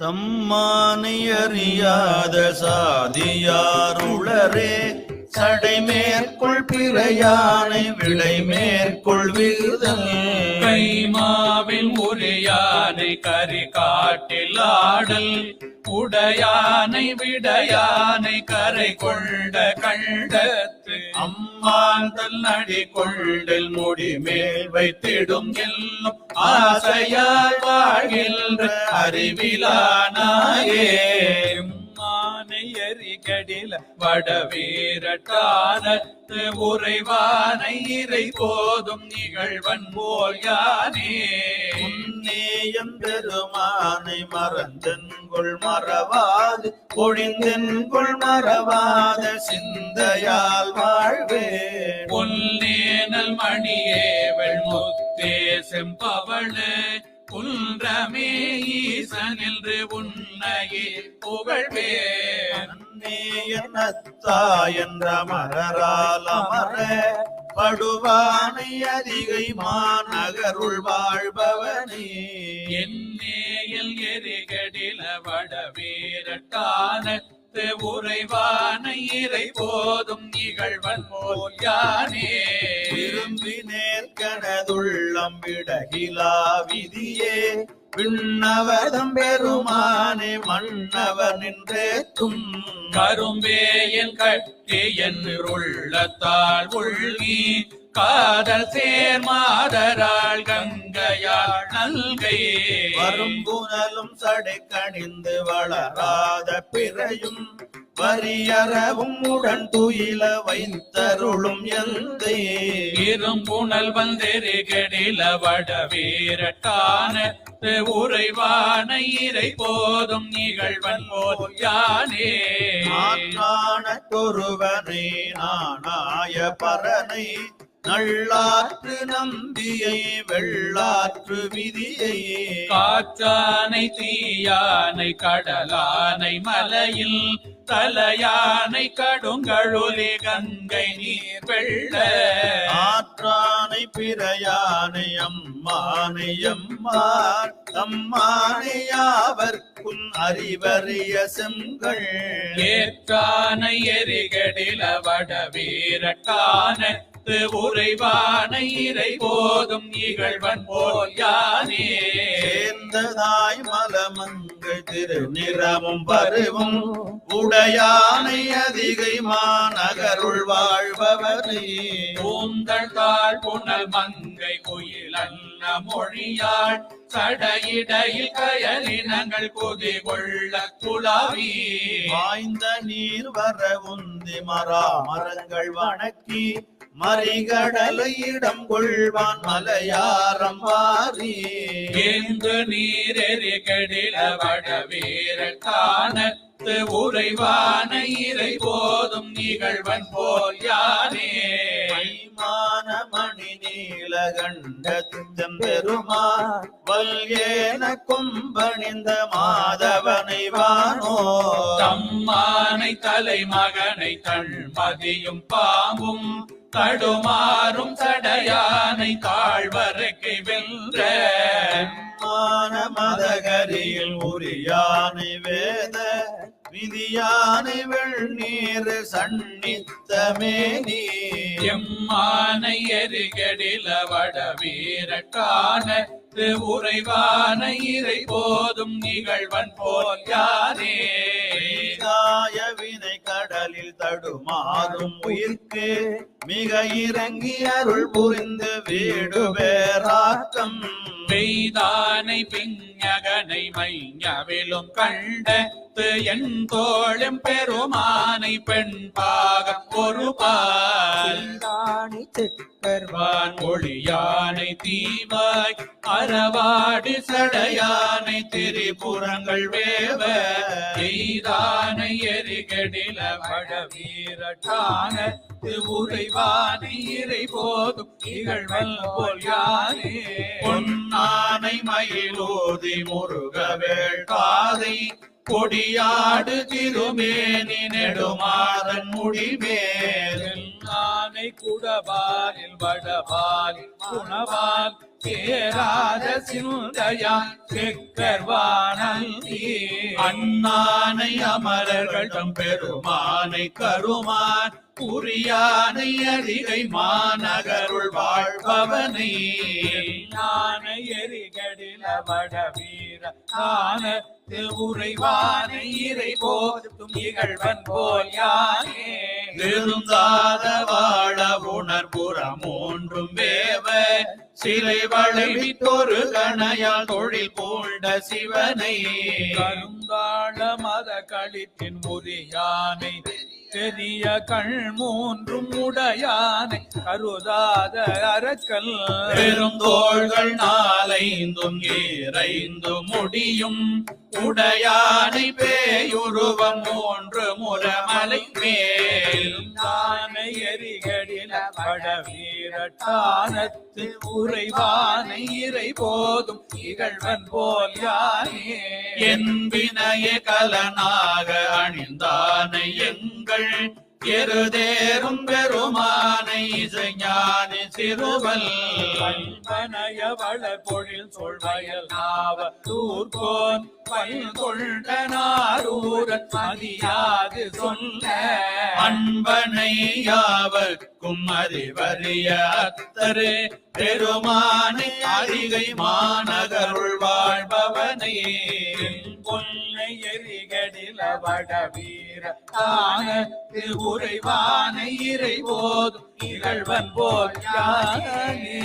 தம்மானை அறியாத சாதியாருளரே சடை மேற்கொள் பிறையானை விளை மேற்கொள் விருதல் கைமாவில் உரையானை கரி காட்டில் ஆடல் உடையானை விடையானை கரை கொண்ட கண்ட அம்மாந்தல் நடி கொண்டல் முடிமேல் வைத்திடும் எல்லும் ஆசையால் வாழ்கின்ற அறிவிலானாயே. எரிகடில வடவீரட்டானத்து உறைவானை இறை போதும் நிகழ்வன் போல் யானே பெருமானை மறந்தென்கொள் மறவாது ஒழிந்தென்கொள் மறவாத சிந்தையால் வாழ்வேன் பொன்னேனல் மணியே வெண்முத்தே செம்பவள குன்றமே ஈசன் என்று உன்னையே புகழ்வேன் அன்னேயனத்தா என்ற மலரால் அமர படுவானை அதிகை மாநகருள் வாழ்பவனே. என்னேயல் எரிகடில வடவீரட்டானத்து உறைவான இறை போதும் நிகழ்வன் போல் யானே விரும்பி நேர்கனதுள்ளம் விடகிலா விதியே. விண்ணவதம் பெருமானே மன்னவர் நின்றேக்கும் கரும்பேயன் கட்டி என் உள்ளத்தால் உள்கி காதல் சேர் மாதராள் கங்கையாள் நல்கை. வரும்புனலும் சடை கணிந்து வளராத பிறையும் வரியறவும் உடன் துயில வைத்தருளும் எந்தை. இரும்புணல் வந்தெருகடில வட வீரட்டான உறைவான இறை போதும் நிகழ்வன் போல் யானே மாற்றானொருவனை நாணாய பரனை. நல்லாற்று நம்பியை வெள்ளாற்று விதியை. காற்றானை தீயானை கடலானை மலையில் தலையானை கடுங்கழுலி கங்கை நீர் வெள்ள ஆற்றானை பிறையானை அம்மானை எம்மார் தம்மானை யாவர்க்கும் அறிவறிய செங்கள் ஏற்றானை எரிகடில வட வீரட்டான உறைவான இறை போதும் இகழ்வன் போல் யானே. சேர்ந்ததாய் மலமங்கள் திருநிறமும் பருவும் உடையானை அதிகை மாநகருள் வாழ்பவரே கூந்தல் தாழ் புனல் மங்கை குயில் அல்ல மொழியாள் சடையிடையில் கயலினங்கள் குதி கொள்ள குலாவி வாய்ந்த நீர் வர உந்தி மரா மரங்கள் வணக்கி மறிகடலை இடம் கொள்வான் மலையாரம் வாரி ஏந்து நீரெறி கடில வட வீரட்டானத்து உறைவான இறை போதும் நிகழ்வன் போல் யானே. மைமான மணி நீலகண்ட துஞ்சம் பெருமான் வல்யேன கொம்பணிந்த மாதவனை வானோ. தம்மானை தலைமகனை தள்மதியும் பாம்பும் தடுமாறும் சடையானை தாழ்வரைக்கை வென்ற மதகரியில் உரியானை வேத விதியானை வெள்நீர் சன்னித்தமே நீ எம்மானை எரிகடில வட வீரட்டான உறைவான இறை போதும் நிகழ்வன் போல் யாரே. கடலில் தடுமாறும் உயிர்க்கு மிக இறங்கி அருள் புரிந்து வீடு பேராக்கம். பெய்தானை பிஞகனை மையவிலும் கண்ட என் தோளும் பெருமானை பெண் பாக ஒரு பால் தானி திக்கர் வான் ஒளியானை தீவாய் அறவாடு சடையானை திரிபுறங்கள் வேவ. எய்தானை எரிகடில வட வீரட்டான உறைவானை இறை போதும் இகழ்வல் போல் யாரே பொன்னானை மயிலோதி முருகவேள் காதை கொடியாடு திருமேனி நெடுமாறன் முடிமேல் ஆனை குடபாலில் வடபாலில் குணவால் பேராத சிந்தையா செக்கர்வானல் அண்ணானை அமரர்கள் தம் பெருமானை கருமான் புரியானை அதிகை மாநகருள் வாழ்பவனை. ஞான எரிகடில வட வீர காணத்து உறைவான இறை போதும் இகழ்வன் போல் யானே. திருந்தாத வாழ உணர்புற மூன்றும் வேவ. சிலை வளைவித்தொரு கணையால் தொழில் பூண்ட சிவனை. கருங்கால மத களித்தின் உரியானை பெரிய கண் மூன்றும் உடையானை கருதாத அரக்கல். பெருந்தோள்கள் நாளைந்தும் ஏறைந்து முடியும். உடையானை பேயுருவம் மூன்று முரமலை மேல். தானை பட வீரட்டானத்து உறைவானை இறை போதும் இகழ்வன் போல் யானே. என் வினய கலனாக அணிந்தானை எங்கள் எருதேறும் பெருமானை இசைஞானி சிறுவல். பண்பனைய வள பொழில் சொல்வயல் நாவ தூர்கோன் பல் கொண்டனாரூரன் மதியாது சொல்ல. அன்பனை யாவர்க்கும் அறிவறிய அத்தரு பெருமானை அதிகை மாநகருள் வாழ்பவனே. கொல்லை எரிகடில வட வீர ஆனத்து திருவுரைவான இறை போதும் இகழ்வன் போல் யானே